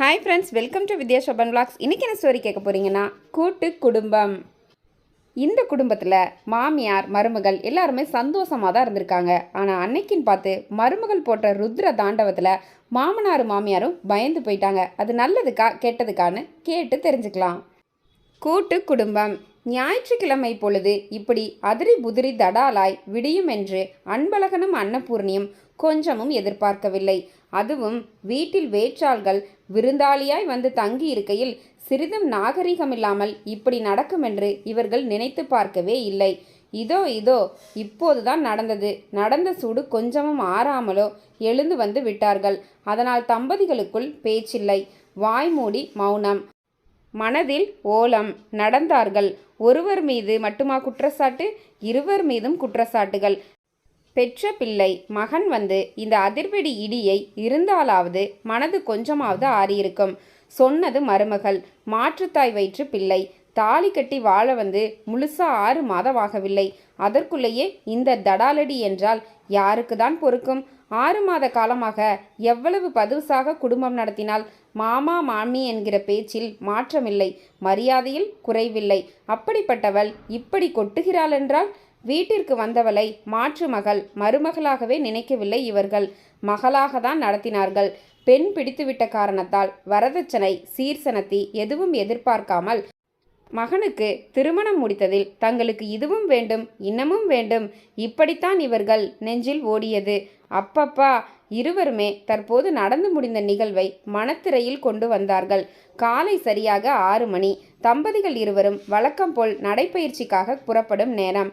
Hi friends welcome to Vidya Shoban vlogs. இன்றைக்கி என்ன story கேட்க போகிறீங்கன்னா கூட்டு குடும்பம். இந்த குடும்பத்தில் மாமியார் மருமகள் எல்லாருமே சந்தோஷமாக தான் இருந்திருக்காங்க. ஆனால் அன்னைக்குன்னு பார்த்து மருமகள் போட்ட ருத்ர தாண்டவத்தில் மாமனார் மாமியாரும் பயந்து போயிட்டாங்க. அது நல்லதுக்கா கெட்டதுக்கான்னு கேட்டு தெரிஞ்சுக்கலாம். கூட்டு குடும்பம். ஞாயிற்றுக்கிழமை பொழுது இப்படி அதிரி புதிரி தடாலாய் விடியும் என்று அன்பழகனும் அன்னபூர்ணியும் கொஞ்சமும் எதிர்பார்க்கவில்லை. அதுவும் வீட்டில் வேற்றாள்கள் விருந்தாளியாய் வந்து தங்கி இருக்கையில் சிறிதும் நாகரிகமில்லாமல் இப்படி நடக்கும் என்று இவர்கள் நினைத்து பார்க்கவே இல்லை. இதோ இதோ இப்போதுதான் நடந்தது. நடந்த சூடு கொஞ்சமும் ஆறாமலோ எழுந்து வந்து விட்டார்கள். அதனால் தம்பதிகளுக்குள் பேச்சில்லை. வாய்மூடி மௌனம். மனதில் ஓலம். நடந்தார்கள். ஒருவர் மீது மட்டுமா குற்றச்சாட்டு? இருவர் மீதும் குற்றச்சாட்டுகள். பெற்ற பிள்ளை மகன் வந்து இந்த அதிர்வெடி இடியை இருந்தாலாவது மனது கொஞ்சமாவது ஆறியிருக்கும். சொன்னது மருமகள். மாற்றுத்தாய் வயிற்று பிள்ளை. தாலி கட்டி வாழ வந்து முழுசா ஆறு மாதமாகவில்லை. அதற்குள்ளேயே இந்த தடாலடி என்றால் யாருக்கு தான் பொறுக்கும்? ஆறு மாத காலமாக எவ்வளவு பதுசாக குடும்பம் நடத்தினால் மாமா மாமி என்கிற பேச்சில் மாற்றமில்லை. மரியாதையில் குறைவில்லை. அப்படிப்பட்டவள் இப்படி கொட்டுகிறாள் என்றால் வீட்டிற்கு வந்தவளை மாற்று மகள் மருமகளாகவே நினைக்கவில்லை இவர்கள். மகளாக தான் நடத்தினார்கள். பெண் பிடித்துவிட்ட காரணத்தால் வரதட்சணை சீர்சனத்தி எதுவும் எதிர்பார்க்காமல் மகனுக்கு திருமணம் முடித்ததில் தங்களுக்கு இதுவும் வேண்டும் இன்னமும் வேண்டும். இப்படித்தான் இவர்கள் நெஞ்சில் ஓடியது. அப்பப்பா இருவருமே தற்போது நடந்து முடிந்த நிகழ்வை மனத்திரையில் கொண்டு வந்தார்கள். காலை சரியாக ஆறு மணி. தம்பதிகள் இருவரும் வழக்கம் போல் நடைப்பயிற்சிக்காக புறப்படும் நேரம்.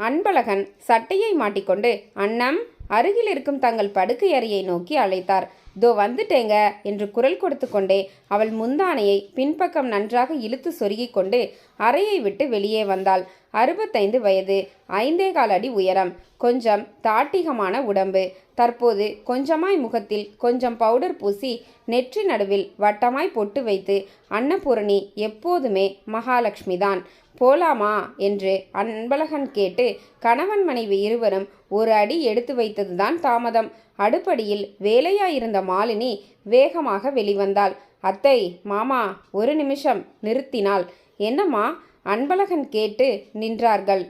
அன்பழகன் சட்டையை மாட்டிக்கொண்டு அண்ணம் அருகில் இருக்கும் தங்கள் படுக்கை அறையை நோக்கி அழைத்தார். தோ வந்துட்டேங்க என்று குரல் கொடுத்து கொண்டே அவள் முந்தானையை பின்பக்கம் நன்றாக இழுத்து சொருகிக் கொண்டு அறையை விட்டு வெளியே வந்தாள். அறுபத்தைந்து வயது ஐந்தே கால் அடி உயரம் கொஞ்சம் தாட்டிகமான உடம்பு. தற்போது கொஞ்சமாய் முகத்தில் கொஞ்சம் பவுடர் பூசி நெற்றி நடுவில் வட்டமாய் பொட்டு வைத்து அன்னபூரணி எப்போதுமே மகாலட்சுமி தான் போலாமா என்று அன்பழகன் கேட்டு கணவன் மனைவி இருவரும் ஒரு அடி எடுத்து வைத்ததுதான் தாமதம். அடுப்படியில் வேலையாயிருந்த மாலினி வேகமாக வெளிவந்தாள். அத்தை மாமா ஒரு நிமிஷம் நிறுத்தினாள் என்னம்மா அன்பழகன் கேட்டு நின்றார்கள்.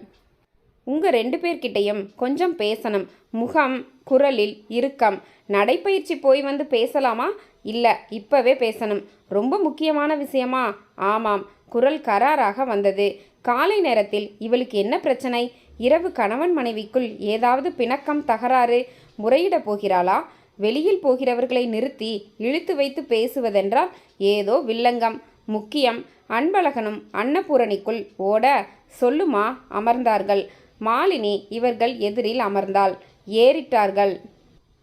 உங்க ரெண்டு பேர்கிட்டையும் கொஞ்சம் பேசணும். முகம் குரலில் இறுக்கம். நடைப்பயிற்சி போய் வந்து பேசலாமா? இல்லை இப்பவே பேசணும். ரொம்ப முக்கியமான விஷயமா? ஆமாம் குரல் கராராக வந்தது. காலை நேரத்தில் இவளுக்கு என்ன பிரச்சனை? இரவு கணவன் மனைவிக்குள் ஏதாவது பிணக்கம் தகராறு முறையிட போகிறாளா? வெளியில் போகிறவர்களை நிறுத்தி இழுத்து வைத்து பேசுவதென்றால் ஏதோ வில்லங்கம். முக்கியம் அன்பழகனும் அன்னபூரணிக்குள் ஓட சொல்லுமா? அமர்ந்தார்கள். மாலினி இவர்கள் எதிரில் அமர்ந்தாள். ஏறிட்டார்கள்.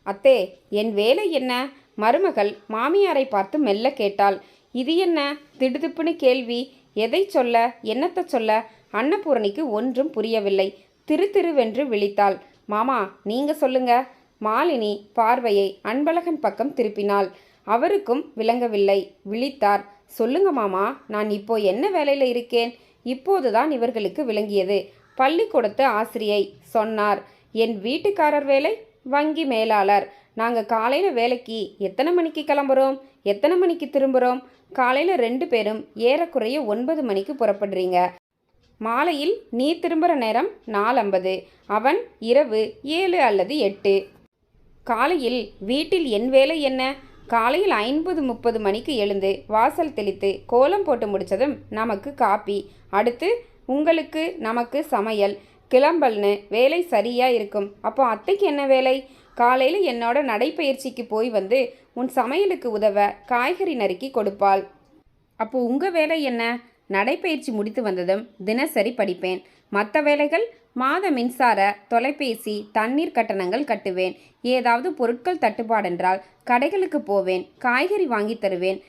அத்தே என் வேலை என்ன? மருமகள் மாமியாரை பார்த்து மெல்ல கேட்டாள். இது என்ன? திடுதிப்புன்னு கேள்வி. எதை சொல்ல என்னத்தை சொல்ல அன்னபூரணிக்கு ஒன்றும் புரியவில்லை. திரு திருவென்று விழித்தாள். மாமா நீங்க சொல்லுங்க. மாலினி பார்வையை அன்பழகன் பக்கம் திருப்பினாள். அவருக்கும் விளங்கவில்லை. விழித்தார். சொல்லுங்க மாமா நான் இப்போ என்ன வேலையில் இருக்கேன்? இப்போதுதான் இவர்களுக்கு விளங்கியது. பள்ளிக்கூடத்து ஆசிரியை சொன்னார். என் வீட்டுக்காரர் வேலை? வங்கி மேலாளர். நாங்கள் காலையில் வேலைக்கு எத்தனை மணிக்கு கிளம்புறோம்? எத்தனை மணிக்கு திரும்புகிறோம் காலையில் ரெண்டு பேரும் ஏறக்குறைய ஒன்பது மணிக்கு புறப்படுறீங்க. மாலையில் நீ திரும்புகிற நேரம் நாலம்பது அவன் இரவு ஏழு அல்லது எட்டு. காலையில் வீட்டில் என் வேலை என்ன? காலையில் ஐம்பது முப்பது மணிக்கு எழுந்து வாசல் தெளித்து கோலம் போட்டு முடித்ததும் நமக்கு காப்பி அடுத்து உங்களுக்கு நமக்கு சமையல். கிளம்பல்னு வேலை சரியாக இருக்கும். அப்போ அத்தைக்கு என்ன வேலை? காலையில் என்னோட நடைப்பயிற்சிக்கு போய் வந்து உன் சமையலுக்கு உதவ காய்கறி நறுக்கி கொடுப்பாள். அப்போ உங்கள் வேலை என்ன? நடைப்பயிற்சி முடித்து வந்ததும் தினசரி படிப்பேன். மற்ற வேலைகள் மாத மின்சார தொலைபேசி தண்ணீர் கட்டணங்கள் கட்டுவேன். ஏதாவது பொருட்கள் தட்டுப்பாடென்றால் கடைகளுக்கு போவேன். காய்கறி வாங்கி தருவேன்.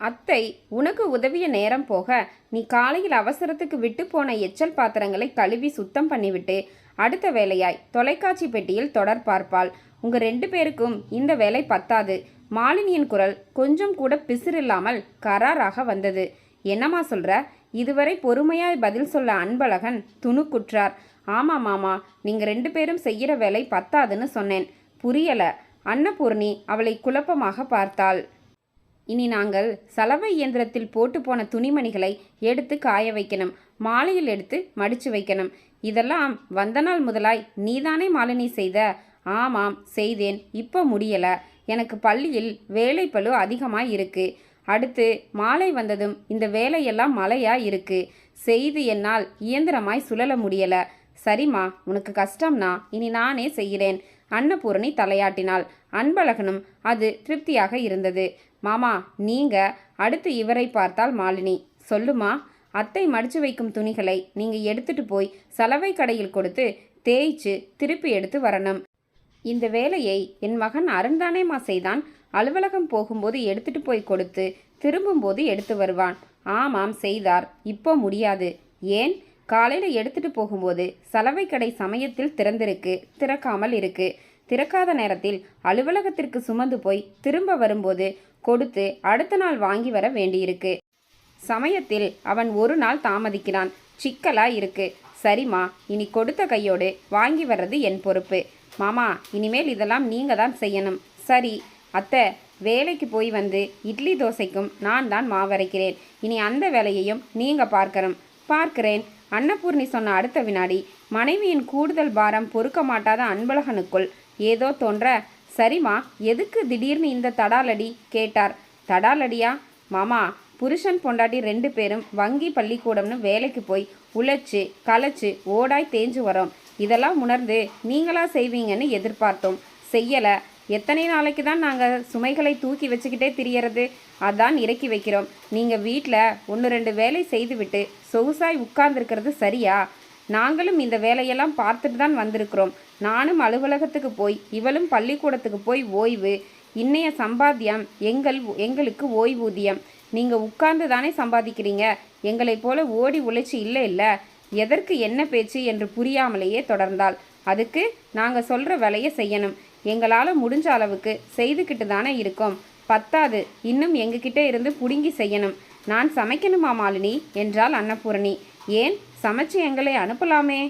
அத்தை உனக்கு உதவிய நேரம் போக நீ காலையில் அவசரத்துக்கு விட்டு போன எச்சல் பாத்திரங்களை கழுவி சுத்தம் பண்ணிவிட்டு அடுத்த வேலையாய் தொலைக்காட்சி பெட்டியில் தொடர் பார்ப்பாள். உங்க ரெண்டு பேருக்கும் இந்த வேலை பத்தாது. மாலினியின் குரல் கொஞ்சம் கூட பிசிறில்லாமல் கராராக வந்தது. என்னம்மா சொல்ற? இதுவரை பொறுமையாய் பதில் சொல்ல அன்பழகன் துணுக்குற்றார். ஆமா மாமா நீங்க ரெண்டு பேரும் செய்கிற வேலை பத்தாதுன்னு சொன்னேன். புரியல. அன்னபூர்ணி அவளை குழப்பமாக பார்த்தாள். இனி நாங்கள் சலவை இயந்திரத்தில் போட்டு போன துணிமணிகளை எடுத்து காய வைக்கணும். மாலையில் எடுத்து மடிச்சு வைக்கணும். இதெல்லாம் வந்த நாள் முதலாய் நீதானே மாலினி செய்த? ஆமாம் செய்தேன். இப்போ முடியல. எனக்கு பள்ளியில் வேலைப்பளு அதிகமாக இருக்கு. அடுத்து மாலை வந்ததும் இந்த வேலையெல்லாம் மழையா இருக்கு. செய்து என்னால் இயந்திரமாய் சுழல முடியல. சரிம்மா உனக்கு கஷ்டம்னா இனி நானே செய்கிறேன். அன்னபூரணி தலையாட்டினாள். அன்பழகனும் அது திருப்தியாக இருந்தது. மாமா நீங்க அடுத்து இவரை பார்த்தால் மாலினி. சொல்லுமா அத்தை மடிச்சு வைக்கும் துணிகளை நீங்க எடுத்துட்டு போய் சலவை கடையில் கொடுத்து தேய்ச்சு திருப்பி எடுத்து வரணும். இந்த வேலையை என் மகன் அருண்தானேமா செய்தான். அலுவலகம் போகும்போது எடுத்துட்டு போய் கொடுத்து திரும்பும்போது எடுத்து வருவான். ஆமாம் செய்தார். இப்போ முடியாது. ஏன்? காலையில் எடுத்துட்டு போகும்போது சலவை கடை சமயத்தில் திறந்திருக்கு. திறக்காமல் இருக்கு. திறக்காத நேரத்தில் அலுவலகத்திற்கு சுமந்து போய் திரும்ப வரும்போது கொடுத்து அடுத்த நாள் வாங்கி வர வேண்டியிருக்கு. சமயத்தில் அவன் ஒரு நாள் தாமதிக்கிறான். சிக்கலா இருக்கு. சரிம்மா இனி கொடுத்த கையோடு வாங்கி வர்றது என் பொறுப்பு. மாமா இனிமேல் இதெல்லாம் நீங்க தான் செய்யணும். சரி அத்தை வேலைக்கு போய் வந்து இட்லி தோசைக்கும் நான் தான் மாவரைக்கிறேன் இனி அந்த வேலையையும் நீங்க பார்க்கணும். பார்க்கிறேன். அன்னபூர்ணி சொன்ன அடுத்த வினாடி மனைவியின் கூடுதல் பாரம் பொறுக்க மாட்டாத அன்பழகனுக்குள் ஏதோ தோன்ற சரிம்மா எதுக்கு திடீர்னு இந்த தடாலடி? கேட்டார். தடாலடியா? மாமா புருஷன் பொண்டாட்டி ரெண்டு பேரும் வங்கி பள்ளிக்கூடம்னு வேலைக்கு போய் உழைச்சி களைச்சு ஓடாய் தேஞ்சு வரோம். இதெல்லாம் உணர்ந்து நீங்களா செய்வீங்கன்னு எதிர்பார்த்தோம். செய்யலை. எத்தனை நாளைக்கு தான் நாங்கள் சுமைகளை தூக்கி வச்சுக்கிட்டே திரியறது? அதான் இறக்கி வைக்கிறோம். நீங்கள் வீட்டில் ஒன்று ரெண்டு வேலை செய்துவிட்டு சொகுசாய் உட்கார்ந்துருக்கிறது சரியா? நாங்களும் இந்த வேலையெல்லாம் பார்த்துட்டு தான் வந்திருக்கிறோம். நானும் அலுவலகத்துக்கு போய் இவளும் பள்ளிக்கூடத்துக்கு போய் ஓய்வு இன்னைய சம்பாத்தியம் எங்கள் எங்களுக்கு ஓய்வூதியம். நீங்கள் உட்கார்ந்து தானே சம்பாதிக்கிறீங்க? எங்களைப் போல ஓடி உழைச்சி இல்லை இல்லை. எதற்கு என்ன பேச்சு என்று புரியாமலேயே தொடர்ந்தாள். அதுக்கு நாங்கள் சொல்கிற வேலையை செய்யணும். எங்களால் முடிஞ்ச அளவுக்கு செய்துக்கிட்டு தானே இருக்கோம். பத்தாது இன்னும் எங்ககிட்ட இருந்து புடுங்கி செய்யணும். நான் சமைக்கணுமா மாலினி? என்றாள் அன்னபூரணி. ஏன்? சமைச்சு எங்களை அனுப்பலாமே.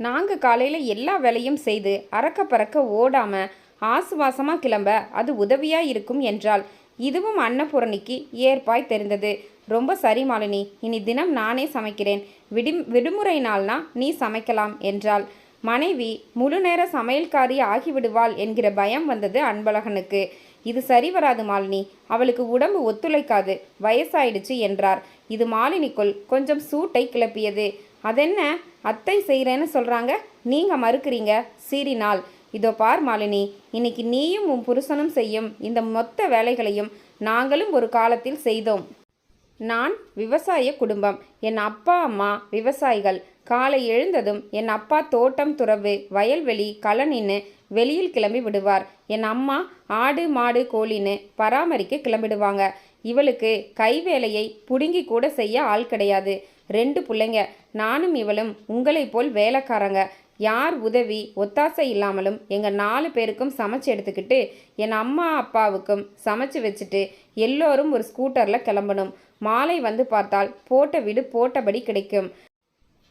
நாங்கள் காலையில் எல்லா வேலையும் செய்து அறக்க பறக்க ஓடாமல் ஆசுவாசமாக கிளம்ப அது உதவியாக இருக்கும் என்றால் இதுவும் அன்னபூரணிக்கு ஏற்பாய் தெரிந்தது. ரொம்ப சரி மாலினி இனி தினம் நானே சமைக்கிறேன். விடும் விடுமுறை நாள்னா நீ சமைக்கலாம் என்றாள். மனைவி முழு நேர சமையல்காரி ஆகிவிடுவாள் என்கிற பயம் வந்தது அன்பழகனுக்கு. இது சரி வராது மாலினி அவளுக்கு உடம்பு ஒத்துழைக்காது வயசாயிடுச்சு என்றார். இது மாலினிக்குள் கொஞ்சம் சூட்டை கிளப்பியது. அதென்ன? அத்தை செய்கிறேன்னு சொல்கிறாங்க நீங்கள் மறுக்கிறீங்க. சீறினாள் இதோ பார் மாலினி இன்னைக்கு நீயும் உன் புருஷனும் செய்யும் இந்த மொத்த வேலைகளையும் நாங்களும் ஒரு காலத்தில் செய்தோம். நான் விவசாய குடும்பம். என் அப்பா அம்மா விவசாயிகள். காலை எழுந்ததும் என் அப்பா தோட்டம் துறவு வயல்வெளி களனின்னு வெளியில் கிளம்பி விடுவார். என் அம்மா ஆடு மாடு கோழின்னு பராமரிக்க கிளம்பிடுவாங்க. இவளுக்கு கைவேலையை புடுங்கி கூட செய்ய ஆள் கிடையாது. ரெண்டு பிள்ளைங்க. நானும் இவளும் உங்களைப் போல் வேலைக்காரங்க. யார் உதவி ஒத்தாசை இல்லாமலும் எங்கள் நாலு பேருக்கும் சமைச்சு எடுத்துக்கிட்டு என் அம்மா அப்பாவுக்கும் சமைச்சு வச்சுட்டு எல்லோரும் ஒரு ஸ்கூட்டரில் கிளம்பணும். மாலை வந்து பார்த்தால் போட்ட வீடு போட்டபடி கிடைக்கும்.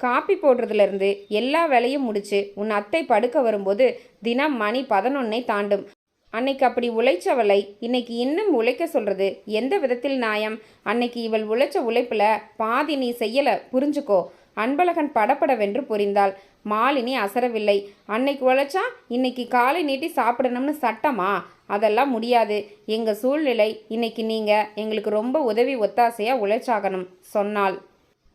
காப்பி போடுறதுலேருந்து எல்லா வேலையும் முடிச்சு உன் அத்தை படுக்க வரும்போது தினம் மணி பதினொன்னை தாண்டும். அன்னைக்கு அப்படி உழைச்சவளை இன்னைக்கு இன்னும் உழைக்க சொல்றது எந்த விதத்தில் நியாயம்? அன்னைக்கு இவள் உழைச்ச உழைப்பில் பாதி நீ செய்யலை புரிஞ்சுக்கோ. அன்பழகன் படப்படவென்று புரிந்தாள். மாலினி அசரவில்லை. அன்னைக்கு உழைச்சா இன்னைக்கு காலை நீட்டி சாப்பிடணும்னு சட்டமா? அதெல்லாம் முடியாது. எங்கள் சூழ்நிலை இன்னைக்கு நீங்கள் எங்களுக்கு ரொம்ப உதவி ஒத்தாசையாக உழைச்சாகணும் சொன்னாள்.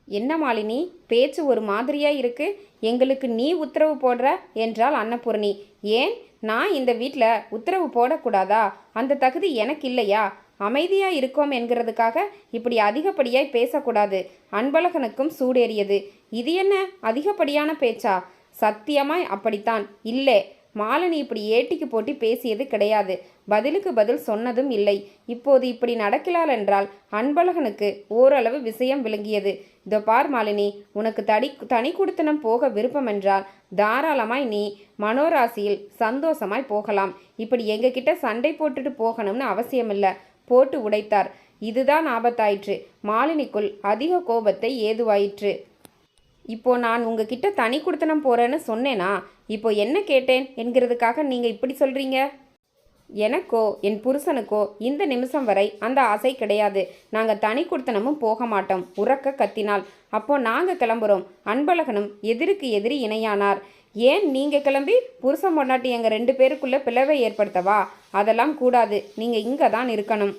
என்ன மாலினி பேச்சு ஒரு மாதிரியாக இருக்கு? எங்களுக்கு நீ உத்தரவு போடுற என்றாள் அன்னபூர்ணி. ஏன்? நான் இந்த வீட்டில் உத்தரவு போடக்கூடாதா? அந்த தகுதி எனக்கு இல்லையா? அமைதியாக இருக்கோம் என்கிறதுக்காக இப்படி அதிகப்படியாய் பேசக்கூடாது. அன்பழகனுக்கும் சூடேறியது. இது என்ன அதிகப்படியான பேச்சா? சத்தியமாய் அப்படித்தான். இல்லை. மாலினி இப்படி ஏட்டிக்கு போட்டி பேசியது கிடையாது. பதிலுக்கு பதில் சொன்னதும் இல்லை. இப்போது இப்படி நடக்கலால் என்றால் அன்பழகனுக்கு ஓரளவு விஷயம் விளங்கியது. இதோ பார் மாலினி உனக்கு தடி தனி குடுத்தனம் போக விருப்பம் என்றால் தாராளமாய் நீ மனோராசியில் சந்தோஷமாய் போகலாம். இப்படி எங்ககிட்ட சண்டை போட்டுட்டு போகணும்னு அவசியமில்லை. போட்டு உடைத்தார். இதுதான் ஆபத்தாயிற்று. மாலினிக்குள் அதிக கோபத்தை ஏதுவாயிற்று. இப்போ நான் உங்ககிட்ட தனி குடுத்தனம் போறேன்னு சொன்னேனா இப்போ என்ன கேட்டேன் என்கிறதுக்காக நீங்க இப்படி சொல்றீங்க? எனக்கோ என் புருஷனுக்கோ இந்த நிமிஷம் வரை அந்த ஆசை கிடையாது. நாங்கள் தனி கொடுத்தனமும் போக மாட்டோம். உறக்க கத்தினால். அப்போ நாங்கள் கிளம்புறோம். அன்பழகனும் எதிருக்கு எதிரி இணையானார். ஏன் நீங்கள் கிளம்பி? புருஷன் பொண்டாட்டி எங்கள் ரெண்டு பேருக்குள்ள பிளவை ஏற்படுத்தவா? அதெல்லாம் கூடாது. நீங்கள் இங்கே தான் இருக்கணும்.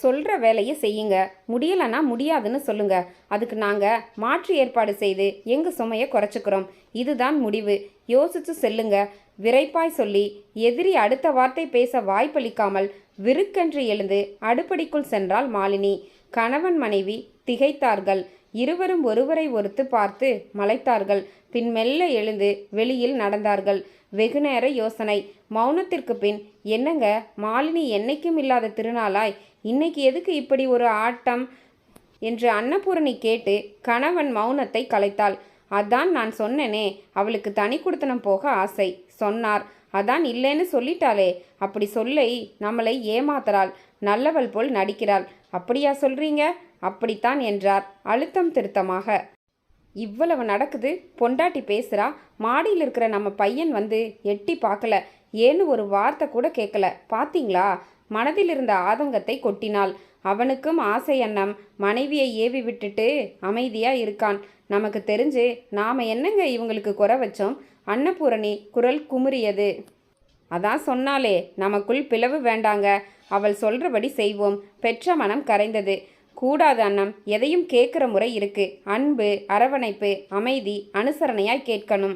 சொல்கிற வேலையை செய்யுங்க. முடியலைன்னா முடியாதுன்னு சொல்லுங்க. அதுக்கு நாங்கள் மாற்று ஏற்பாடு செய்து எங்கள் சுமையை குறைச்சிக்கிறோம். இதுதான் முடிவு. யோசித்து செல்லுங்க. விரைப்பாய் சொல்லி எதிரி அடுத்த வார்த்தை பேச வாய்ப்பளிக்காமல் விருக்கென்று எழுந்து அடுப்படிக்குள் சென்றாள் மாலினி. கணவன் மனைவி திகைத்தார்கள். இருவரும் ஒருவரை ஒருத்து பார்த்து மலைத்தார்கள். பின் மெல்ல எழுந்து வெளியில் நடந்தார்கள். வெகுநேர யோசனை. மௌனத்திற்கு பின் என்னங்க? மாலினி என்னைக்கும் இல்லாத திருநாளாய் இன்னைக்கு எதுக்கு இப்படி ஒரு ஆட்டம்? என்று அன்னபூரணி கேட்டு கணவன் மௌனத்தை கலைத்தாள். அதான் நான் சொன்னேனே அவளுக்கு தனி கொடுத்தனம் போக ஆசை. சொன்னார். அதான் இல்லைன்னு சொல்லிட்டாளே. அப்படி சொல்லை நம்மளை ஏமாத்துறாள். நல்லவள் போல் நடிக்கிறாள். அப்படியா சொல்றீங்க? அப்படித்தான் என்றார் அழுத்தம் திருத்தமாக. இவ்வளவு நடக்குது? பொண்டாட்டி பேசுகிறா மாடியில் இருக்கிற நம்ம பையன் வந்து எட்டி பார்க்கல. ஏன்னு ஒரு வார்த்தை கூட கேட்கல. பாத்தீங்களா? மனதில் இருந்த ஆதங்கத்தை கொட்டினாள். அவனுக்கும் ஆசை எண்ணம் மனைவியை ஏவி விட்டுட்டு அமைதியா இருக்கான். நமக்கு தெரிஞ்சு நாம என்னங்க இவங்களுக்கு குறை வச்சோம்? அன்னபூரணி குரல் குமுறியது. அதான் சொன்னாலே நமக்குள் பிளவு வேண்டாங்க. அவள் சொல்றபடி செய்வோம். பெற்ற மனம் கரைந்தது. கூடாது அண்ணம். எதையும் கேட்குற முறை இருக்கு. அன்பு அரவணைப்பு அமைதி அனுசரணையாய் கேட்கணும்.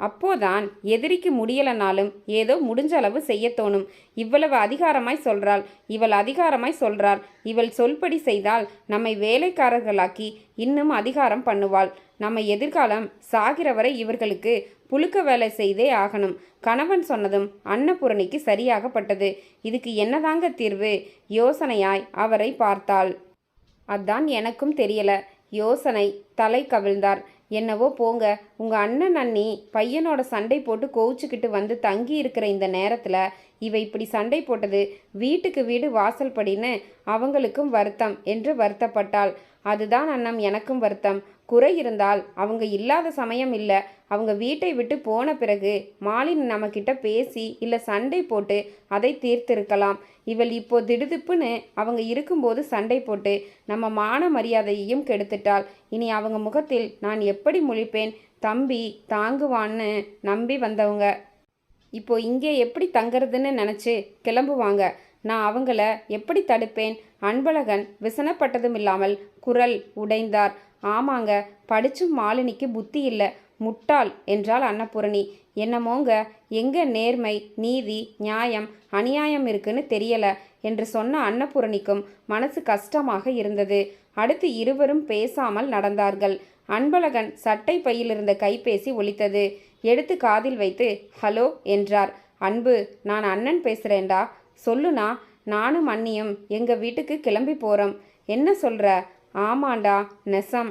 அப்போதான் எதிரிக்கு முடியலனாலும் ஏதோ முடிஞ்ச அளவு செய்ய தோணும். இவ்வளவு அதிகாரமாய் சொல்றாள் இவள் அதிகாரமாய் சொல்றாள் இவள் சொல்படி செய்தால் நம்மை வேலைக்காரர்களாக்கி இன்னும் அதிகாரம் பண்ணுவாள். நம்ம எதிர்காலம் சாகிற வரை இவர்களுக்கு புழுக்க வேலை செய்தே ஆகணும். கணவன் சொன்னதும் அன்னபூரணிக்கு சரியாகப்பட்டது. இதுக்கு என்னதாங்க தீர்வு? யோசனையாய் அவரை பார்த்தாள். அதான் எனக்கும் தெரியல. யோசனை தலை கவிழ்ந்தார். என்னவோ போங்க. உங்கள் அண்ணன் அண்ணி பையனோட சண்டை போட்டு கோவிச்சுக்கிட்டு வந்து தங்கி இருக்கிற இந்த நேரத்தில் இவ இப்படி சண்டை போட்டது வீட்டுக்கு வீடு வாசல் படின்னு அவங்களுக்கும் வருத்தம் என்று வருத்தப்பட்டாள். அதுதான் அண்ணம் எனக்கும் வருத்தம். குறை இருந்தால் அவங்க இல்லாத சமயம் இல்லை. அவங்க வீட்டை விட்டு போன பிறகு மாலின் நம்மக்கிட்ட பேசி இல்லை சண்டை போட்டு அதை தீர்த்திருக்கலாம். இவள் இப்போ திடுதிப்புன்னு அவங்க இருக்கும்போது சண்டை போட்டு நம்ம மான மரியாதையையும் கெடுத்துட்டாள். இனி அவங்க முகத்தில் நான் எப்படி முழிப்பேன்? தம்பி தாங்குவான்னு நம்பி வந்தவங்க. இப்போ இங்கே எப்படி தங்குறதுன்னு நினச்சி கிளம்புவாங்க. நான் அவங்கள எப்படி தடுப்பேன்? அன்பழகன் விசனப்பட்டதும் இல்லாமல் குரல் உடைந்தார். ஆமாங்க படிச்சும் மாலினிக்கு புத்தி இல்லை. முட்டாள் என்றாள் அன்னபூரணி. என்னமோங்க எங்க நேர்மை நீதி நியாயம் அநியாயம் இருக்குன்னு தெரியல என்று சொன்ன அன்னபூரணிக்கும் மனசு கஷ்டமாக இருந்தது. அடுத்து இருவரும் பேசாமல் நடந்தார்கள். அன்பழகன் சட்டை பையில் இருந்த கைபேசி ஒலித்தது. எடுத்து காதில் வைத்து ஹலோ என்றார். அன்பு நான் அண்ணன் பேசுகிறேன்டா சொல்லுனா நானும் அண்ணியும் எங்கள் வீட்டுக்கு கிளம்பி போகிறோம் என்ன சொல்கிற ஆமாண்டா நெசம்.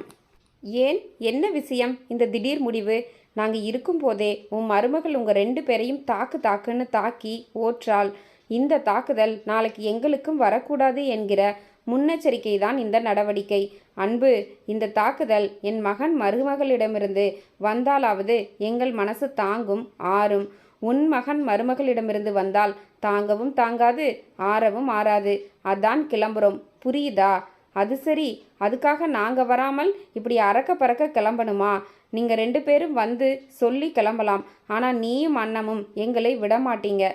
ஏன்? என்ன விஷயம்? இந்த திடீர் முடிவு. நாங்கள் இருக்கும்போதே உன் மருமகள் உங்கள் ரெண்டு பேரையும் தாக்கு தாக்குன்னு தாக்கி ஓற்றாள். இந்த தாக்குதல் நாளைக்கு எங்களுக்கும் வரக்கூடாது என்கிற முன்னெச்சரிக்கை தான் இந்த நடவடிக்கை. அன்பு இந்த தாக்குதல் என் மகன் மருமகளிடமிருந்து வந்தாலாவது எங்கள் மனசு தாங்கும் ஆறும். உன் மகன் மருமகளிடமிருந்து வந்தால் தாங்கவும் தாங்காது ஆறவும் ஆறாது. அதான் கிளம்புறோம். புரியுதா? அது சரி. அதுக்காக நாங்கள் வராமல் இப்படி அறக்க பறக்க கிளம்பணுமா? நீங்கள் ரெண்டு பேரும் வந்து சொல்லி கிளம்பலாம். ஆனால் நீயும் அண்ணமும் எங்களை விட மாட்டீங்க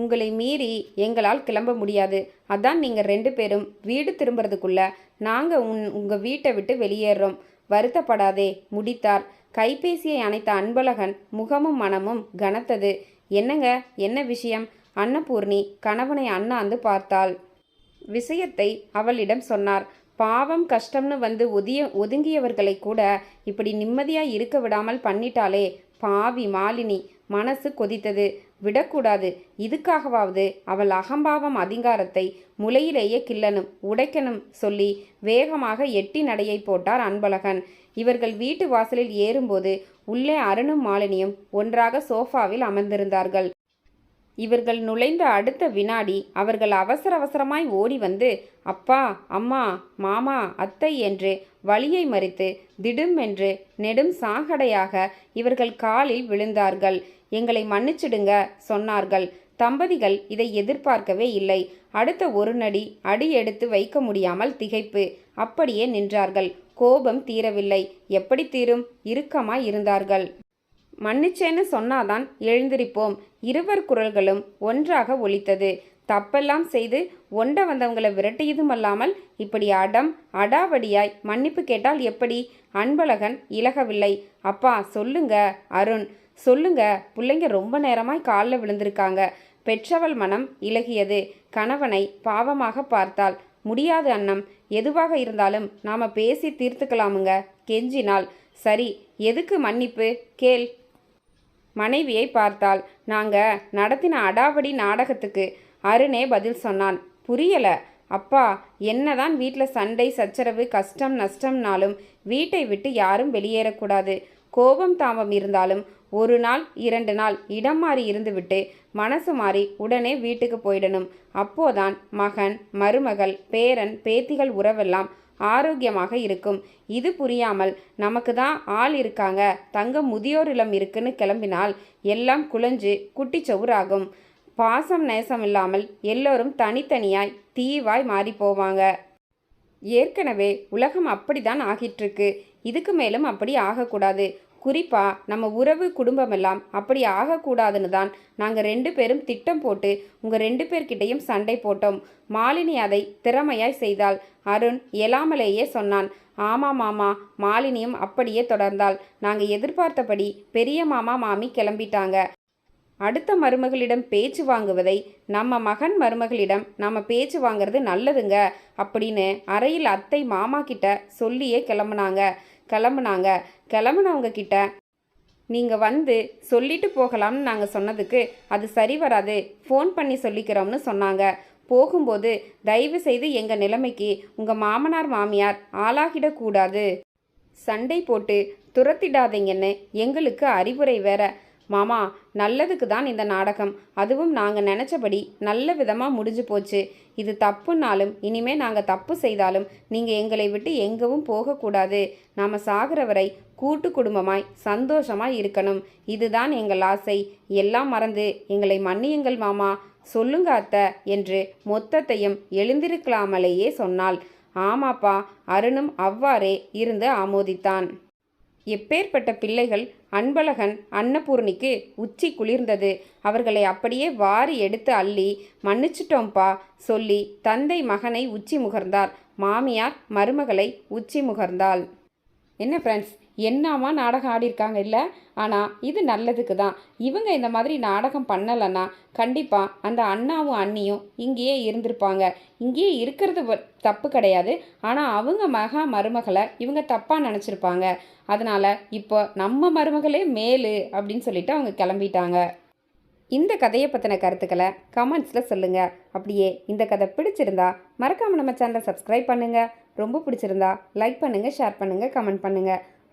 உங்களை மீறி எங்களால் கிளம்ப முடியாது. அதான் நீங்கள் ரெண்டு பேரும் வீடு திரும்புறதுக்குள்ள நாங்கள் உன் உங்கள் வீட்டை விட்டு வெளியேறோம். வருத்தப்படாதே முடித்தார். கைபேசியை அணைத்த அன்பழகன் முகமும் மனமும் கனத்தது. என்னங்க? என்ன விஷயம்? அன்னபூர்ணி கணவனை அண்ணாந்து பார்த்தாள். விஷயத்தை அவளிடம் சொன்னார். பாவம் கஷ்டம்னு வந்து ஒதிய ஒதுங்கியவர்களை கூட இப்படி நிம்மதியாக இருக்க விடாமல் பண்ணிட்டாலே பாவி மாலினி. மனசு கொதித்தது. விடக்கூடாது. இதுக்காகவாவது அவள் அகம்பாவம் அதிகாரத்தை முளையிலேயே கிள்ளனும் உடைக்கணும் சொல்லி வேகமாக எட்டி நடையை போட்டார் அன்பழகன். இவர்கள் வீட்டு வாசலில் ஏறும்போது உள்ளே அருணும் மாலினியும் ஒன்றாக சோஃபாவில் அமர்ந்திருந்தார்கள். இவர்கள் நுழைந்த அடுத்த வினாடி அவர்கள் அவசர அவசரமாய் ஓடி வந்து அப்பா அம்மா மாமா அத்தை என்று வழியை மறித்து திடும் என்று நெடும் சாகடையாக இவர்கள் காலில் விழுந்தார்கள். எங்களை மன்னிச்சிடுங்க சொன்னார்கள். தம்பதிகள் இதை எதிர்பார்க்கவே இல்லை. அடுத்த ஒரு நடி அடி எடுத்து வைக்க முடியாமல் திகைப்பு. அப்படியே நின்றார்கள். கோபம் தீரவில்லை. எப்படி தீரும்? இறுக்கமாய் இருந்தார்கள். மன்னிச்சேன்னு சொன்னாதான் எழுந்திருப்போம். இருவர் குரல்களும் ஒன்றாக ஒலித்தது. தப்பெல்லாம் செய்து ஒண்ட வந்தவங்களை விரட்டியதும் அல்லாமல் இப்படி அடம் அடாவடியாய் மன்னிப்பு கேட்டால் எப்படி? அன்பழகன் இலகவில்லை. அப்பா சொல்லுங்க அருண். சொல்லுங்க பிள்ளைங்க ரொம்ப நேரமாய் காலில் விழுந்திருக்காங்க. பெற்றவள் மனம் இலகியது. கணவனை பாவமாக பார்த்தாள். முடியாது அண்ணம். எதுவாக இருந்தாலும் நாம பேசி தீர்த்துக்கலாமுங்க. கெஞ்சினாள். சரி எதுக்கு மன்னிப்பு? கேள். மனைவியை பார்த்தாள். நாங்க நடத்தின அடாவடி நாடகத்துக்கு அருணே பதில் சொன்னான். புரியல. அப்பா என்னதான் வீட்டில் சண்டை சச்சரவு கஷ்டம் நஷ்டம்னாலும் வீட்டை விட்டு யாரும் வெளியேறக்கூடாது கோபம் தாபம் இருந்தாலும் ஒரு நாள் இரண்டு நாள் இடம் மாறி இருந்துவிட்டு மனசு மாறி உடனே வீட்டுக்கு போயிடணும். அப்போதான் மகன் மருமகள் பேரன் பேத்திகள் உறவெல்லாம் ஆரோக்கியமாக இருக்கும். இது புரியாமல் நமக்கு தான் ஆள் இருக்காங்க. தங்க முதியோர் இளம் இருக்குன்னு கிளம்பினால் எல்லாம் குழஞ்சு குட்டி சவுராகும் பாசம் நேசம் இல்லாமல் எல்லோரும் தனித்தனியாய் தீவாய் மாறி போவாங்க. ஏற்கனவே உலகம் அப்படிதான் ஆகிட்டிருக்கு. இதுக்கு மேலும் அப்படி ஆகக்கூடாது. குறிப்பாக நம்ம உறவு குடும்பமெல்லாம் அப்படி ஆகக்கூடாதுன்னு தான் நாங்கள் ரெண்டு பேரும் திட்டம் போட்டு உங்கள் ரெண்டு பேர்கிட்டையும் சண்டை போட்டோம். மாலினி அதை திறமையாய் செய்தாள். அருண் எழாமலேயே சொன்னான். ஆமா மாமா மாலினியும் அப்படியே தொடர்ந்தாள். நாங்கள் எதிர்பார்த்தபடி பெரிய மாமா மாமி கிளம்பிட்டாங்க. அடுத்த மருமகளிடம் பேச்சு வாங்குவதை நம்ம மகன் மருமகளிடம் நம்ம பேச்சு வாங்குறது நல்லதுங்க அப்படின்னு அறையில் அத்தை மாமா கிட்ட சொல்லியே கிளம்புனாங்க. கிளம்புனாங்க. கிளம்புனவங்க கிட்ட நீங்கள் வந்து சொல்லிட்டு போகலாம்னு நாங்கள் சொன்னதுக்கு அது சரி வராது. ஃபோன் பண்ணி சொல்லிக்கிறோம்னு சொன்னாங்க. போகும்போது தயவு செய்து எங்கள் நிலைமைக்கு உங்கள் மாமனார் மாமியார் ஆளாகிடக்கூடாது சண்டை போட்டு துரத்திடாதீங்கன்னு எங்களுக்கு அறிவுரை வேற மாமா நல்லதுக்கு தான் இந்த நாடகம். அதுவும் நாங்கள் நினச்சபடி நல்ல விதமாக முடிஞ்சு போச்சு. இது தப்புனாலும் இனிமே நாங்கள் தப்பு செய்தாலும் நீங்கள் எங்களை விட்டு எங்கவும் போகக்கூடாது. நாம் சாகிற வரை கூட்டு குடும்பமாய் சந்தோஷமாய் இருக்கணும். இதுதான் எங்கள் ஆசை. எல்லாம் மறந்து எங்களை மன்னியுங்கள் மாமா. சொல்லுங்க அத்தை என்று மொத்தத்தையும் எழுந்திருக்கலாமலேயே சொன்னாள். ஆமாப்பா அருணும் அவ்வாறே இருந்து ஆமோதித்தான். எப்பேற்பட்ட பிள்ளைகள் அன்பழகன் அன்னபூர்ணிக்கு உச்சி குளிர்ந்தது. அவர்களை அப்படியே வாரி எடுத்து அள்ளி மன்னிச்சிட்டோம்ப்பா சொல்லி தந்தை மகனை உச்சி முகர்ந்தார். மாமியார் மருமகளை உச்சி முகர்ந்தாள். என்ன ஃப்ரெண்ட்ஸ் என்னமா நாடகம் ஆடியிருக்காங்க? இல்லை. ஆனால் இது நல்லதுக்கு தான். இவங்க இந்த மாதிரி நாடகம் பண்ணலைன்னா கண்டிப்பாக அந்த அண்ணாவும் அண்ணியும் இங்கேயே இருந்திருப்பாங்க. இங்கேயே இருக்கிறது தப்பு கிடையாது. ஆனால் அவங்க மகா மருமகளை இவங்க தப்பாக நினச்சிருப்பாங்க. அதனால் இப்போ நம்ம மருமகளே மேலு அப்படின்னு சொல்லிட்டு அவங்க கிளம்பிட்டாங்க. இந்த கதையை பற்றின கருத்துக்களை கமெண்ட்ஸில் சொல்லுங்கள் அப்படியே இந்த கதை பிடிச்சிருந்தா மறக்காமல் நம்ம சேனலை சப்ஸ்கிரைப் பண்ணுங்கள் ரொம்ப பிடிச்சிருந்தா லைக் பண்ணுங்கள் ஷேர் பண்ணுங்கள் கமெண்ட் பண்ணுங்கள்